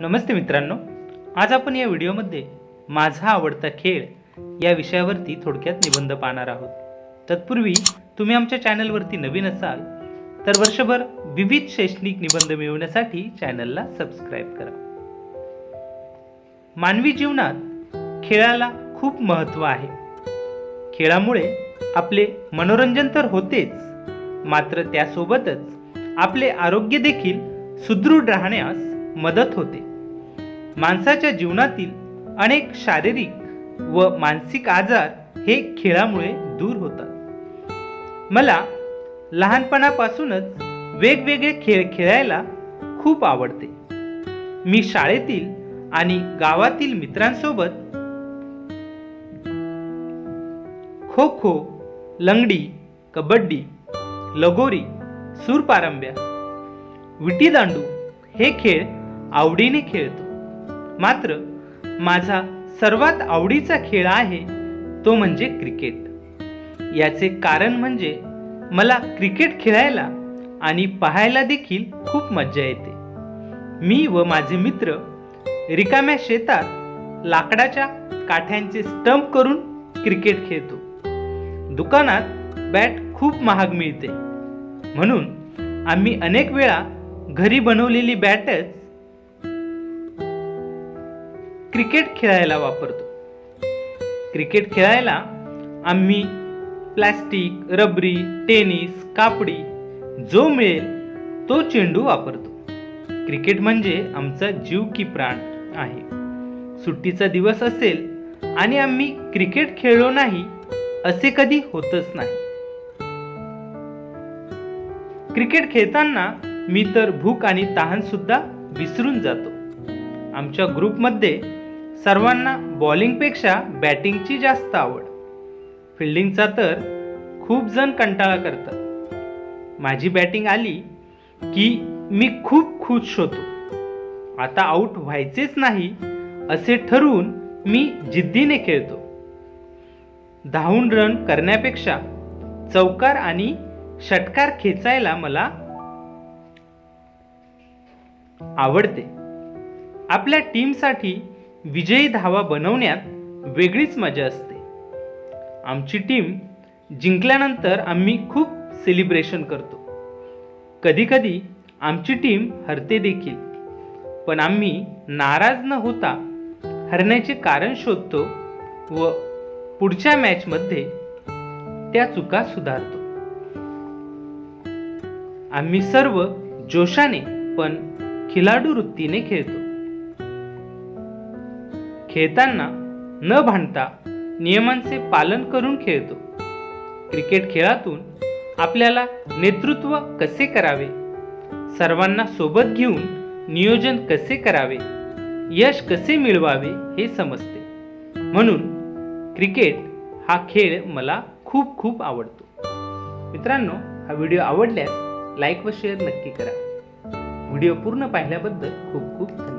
नमस्ते मित्रांनो. आज आपण या व्हिडिओमध्ये माझा आवडता खेळ या विषयावरती थोडक्यात निबंध पाहणार आहोत. तत्पूर्वी तुम्ही आमच्या चॅनलवरती नवीन असाल तर वर्षभर विविध शैक्षणिक निबंध मिळवण्यासाठी चॅनलला सबस्क्राईब करा. मानवी जीवनात खेळाला खूप महत्त्व आहे. खेळामुळे आपले मनोरंजन तर होतेच मात्र त्यासोबतच आपले आरोग्य देखील सुदृढ राहण्यास मदत होते. माणसाच्या जीवनातील अनेक शारीरिक व मानसिक आजार हे खेळामुळे दूर होतात. मला लहानपणापासूनच वेगवेगळे खेळ खेळायला खूप आवडते. मी शाळेतील आणि गावातील मित्रांसोबत खो खो लंगडी कबड्डी लगोरी सूरपारंब्या विटीदांडू हे खेळ आवडीने खेळतो. मात्र माझा सर्वात आवडीचा खेळ आहे तो म्हणजे क्रिकेट. याचे कारण म्हणजे मला क्रिकेट खेळायला आणि पाहायला देखील खूप मज्जा येते. मी व माझे मित्र रिकाम्या शेतात लाकडाच्या काठ्यांचे स्टंप करून क्रिकेट खेळतो. दुकानात बॅट खूप महाग मिळते. म्हणून आम्ही अनेक वेळा घरी बनवलेली बॅटच क्रिकेट खेळायला वापरतो. क्रिकेट खेळायला आम्ही प्लास्टिक रबरी टेनिस कापडी जो मिळेल तो चेंडू वापरतो. क्रिकेट म्हणजे आमचा जीव की प्राण आहे. सुट्टीचा दिवस असेल आणि आम्ही क्रिकेट खेळलो नाही असे कधी होतच नाही. क्रिकेट खेळताना मी तर भूक आणि तहान सुद्धा विसरून जातो. आमच्या ग्रुपमध्ये सर्वांना बॉलिंगपेक्षा बॅटिंगची जास्त आवड. फिल्डिंगचा तर खूप जण कंटाळा करतात. माझी बॅटिंग आली की मी खूप खुश होतो. आता आऊट व्हायचेच नाही असे ठरवून मी जिद्दीने खेळतो. धावून रन करण्यापेक्षा चौकार आणि षटकार खेचायला मला आवडते. आपल्या टीमसाठी विजयी धावा बनवण्यात वेगळीच मजा असते. आमची टीम जिंकल्यानंतर आम्ही खूप सेलिब्रेशन करतो. कधीकधी आमची टीम हरते देखील. पण आम्ही नाराज न होता हरण्याचे कारण शोधतो व पुढच्या मॅचमध्ये त्या चुका सुधारतो. आम्ही सर्व जोशाने पण खिलाडू वृत्तीने खेळतो. खेळताना न भांडता नियमांचे पालन करून खेळतो. क्रिकेट खेळातून आपल्याला नेतृत्व कसे करावे? सर्वांना सोबत घेऊन नियोजन कसे करावे? यश कसे मिळवावे हे समजते. म्हणून क्रिकेट हा खेळ मला खूप खूप आवडतो. मित्रांनो हा व्हिडिओ आवडल्यास लाईक व शेअर नक्की करा. व्हिडिओ पूर्ण पाहिल्याबद्दल खूप खूप धन्यवाद.